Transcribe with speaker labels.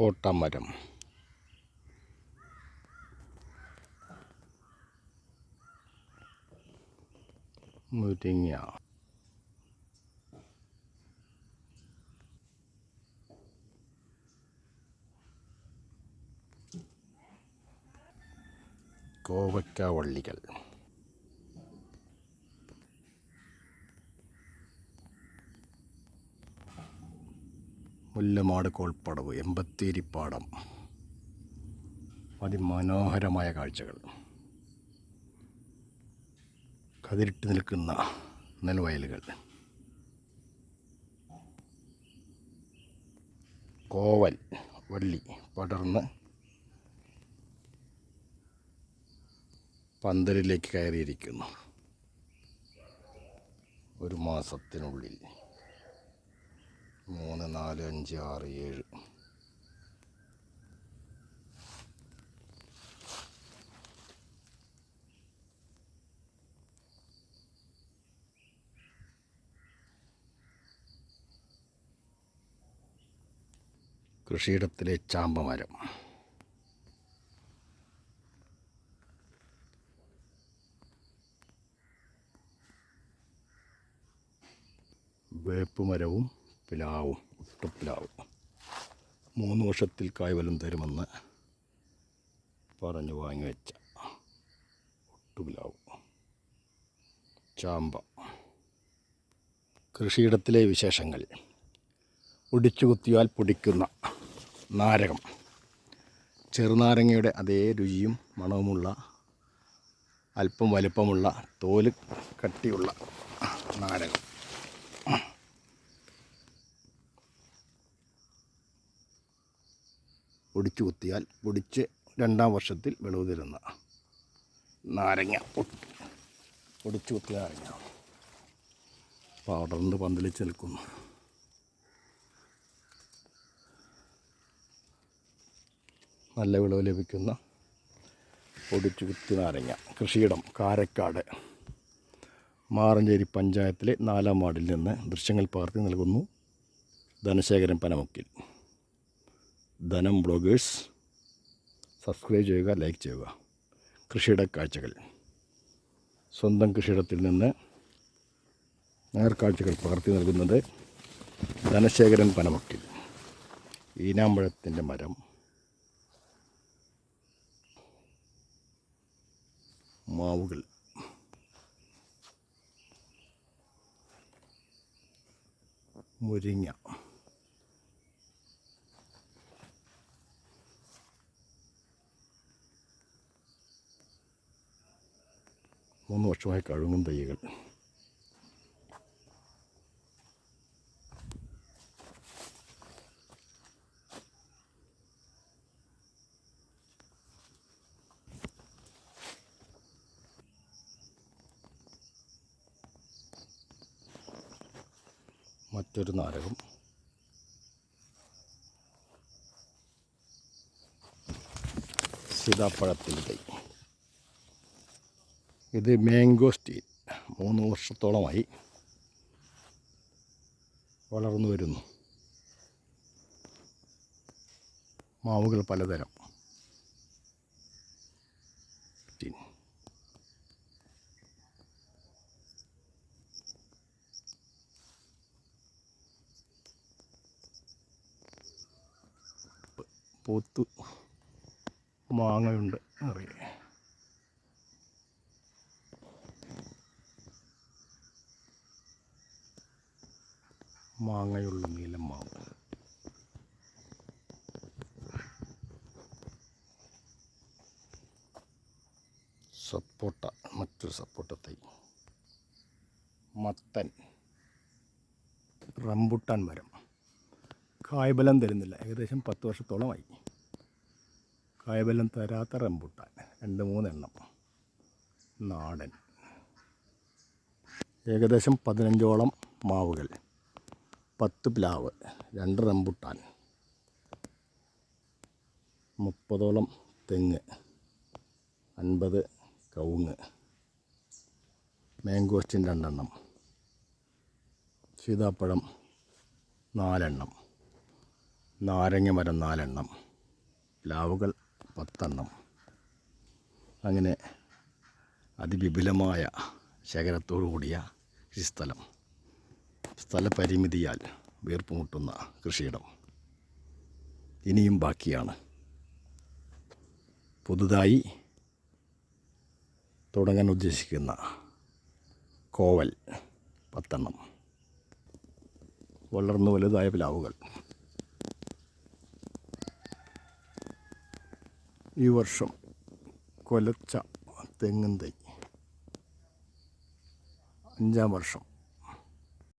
Speaker 1: സപ്പോട്ട മരം മുരിങ്ങ. കോവയ്ക്ക വള്ളികൾ. മുല്ലമാട് കോൾപ്പടവ് എമ്പത്തേരിപ്പാടം. അതിമനോഹരമായ കാഴ്ചകൾ. കതിരിട്ട് നിൽക്കുന്ന നെൽവയലുകൾ. കോവൽ വള്ളി പടർന്ന് പന്തലിലേക്ക് കയറിയിരിക്കുന്നു. ഒരു മാസത്തിനുള്ളിൽ. നാല് അഞ്ച് ആറ് ഏഴ്. കൃഷിയിടത്തിലെ ചാമ്പമരം വേപ്പുമരവും പിലാവും. ഒട്ടുപിലാവും മൂന്ന് വർഷത്തിൽ കായ്വലം തരുമെന്ന് പറഞ്ഞു വാങ്ങി വെച്ച ഒട്ടുപിലാവും ചാമ്പ. കൃഷിയിടത്തിലെ വിശേഷങ്ങൾ. ഒടിച്ചു കുത്തിയാൽ പൊടിക്കുന്ന നാരകം. ചെറുനാരങ്ങയുടെ അതേ രുചിയും മണവുമുള്ള അല്പം വലുപ്പമുള്ള തോൽ കട്ടിയുള്ള നാരകം. ഒടിച്ചു കുത്തിയാൽ പൊടിച്ച് രണ്ടാം വർഷത്തിൽ വിളവ് തരുന്ന നാരങ്ങ പൊടിച്ച് കുത്തിയ നാരങ്ങ. പടർന്ന് പന്തലിച്ച് നിൽക്കുന്നു നല്ല വിളവ് ലഭിക്കുന്ന ഒടിച്ചു കുത്തി നാരങ്ങ. കൃഷിയിടം കാരക്കാട്. മാറഞ്ചേരി പഞ്ചായത്തിലെ നാലാം വാർഡിൽ നിന്ന് ദൃശ്യങ്ങൾ പകർത്തി നൽകുന്നു ധനശേഖരൻ പനമുക്കിൽ. ധനം ബ്ലോഗേഴ്സ് സബ്സ്ക്രൈബ് ചെയ്യുക ലൈക്ക് ചെയ്യുക. കൃഷിയുടെ കാഴ്ചകൾ. സ്വന്തം കൃഷിയിടത്തിൽ നിന്ന് നേർക്കാഴ്ചകൾ പകർത്തി നൽകുന്നത് ധനശേഖരൻ പനമുക്കിൽ ഈനാമ്പഴത്തിന്റെ മരം. മാവുകൾ. മുരിങ്ങ മൂന്ന് വർഷമായി കഴുകും തൈകൾ. മറ്റൊരു നാരകം. സീതാപ്പഴത്തിന്റെ തൈ. ഇത് മാംഗോസ്റ്റീൻ മൂന്ന് വർഷത്തോളമായി വളർന്നു വരുന്നു. മാവുകൾ പലതരം. പൂത്ത് മാങ്ങയുണ്ട് അറിയാം മാങ്ങയുള്ള നീലം മാവ്. സപ്പോട്ട മറ്റൊരു സപ്പോട്ട തൈ. മത്തൻ. റംബുട്ടാൻ മരം. കായ്ബലം തരുന്നില്ല. ഏകദേശം പത്ത് വർഷത്തോളമായി. കായ്ബലം തരാത്ത റംബുട്ടാൻ. രണ്ട് മൂന്നെണ്ണം. നാടൻ. ഏകദേശം പതിനഞ്ചോളം മാവുകൾ. പത്ത് പ്ലാവ് രണ്ട് റംബുട്ടാൻ മുപ്പതോളം തെങ്ങ് അൻപത് കവുങ്ങ് മാംഗോസ്റ്റിൻ രണ്ടെണ്ണം സീതാപ്പഴം നാലെണ്ണം നാരങ്ങ മരം നാലെണ്ണം പ്ലാവുകൾ പത്തെണ്ണം. അങ്ങനെ അതിവിപുലമായ ശേഖരത്തോടു കൂടിയ കൃഷിസ്ഥലം സ്ഥലപരിമിതിയാൽ വീർപ്പുമുട്ടുന്ന കൃഷിയിടം ഇനിയും ബാക്കിയാണ്. പുതുതായി തുടങ്ങാൻ ഉദ്ദേശിക്കുന്ന കോവൽ പത്തെണ്ണം. വളർന്നു വലുതായ പ്ലാവുകൾ. ഈ വർഷം കൊലച്ച തെങ്ങും തൈ. അഞ്ചാം വർഷം.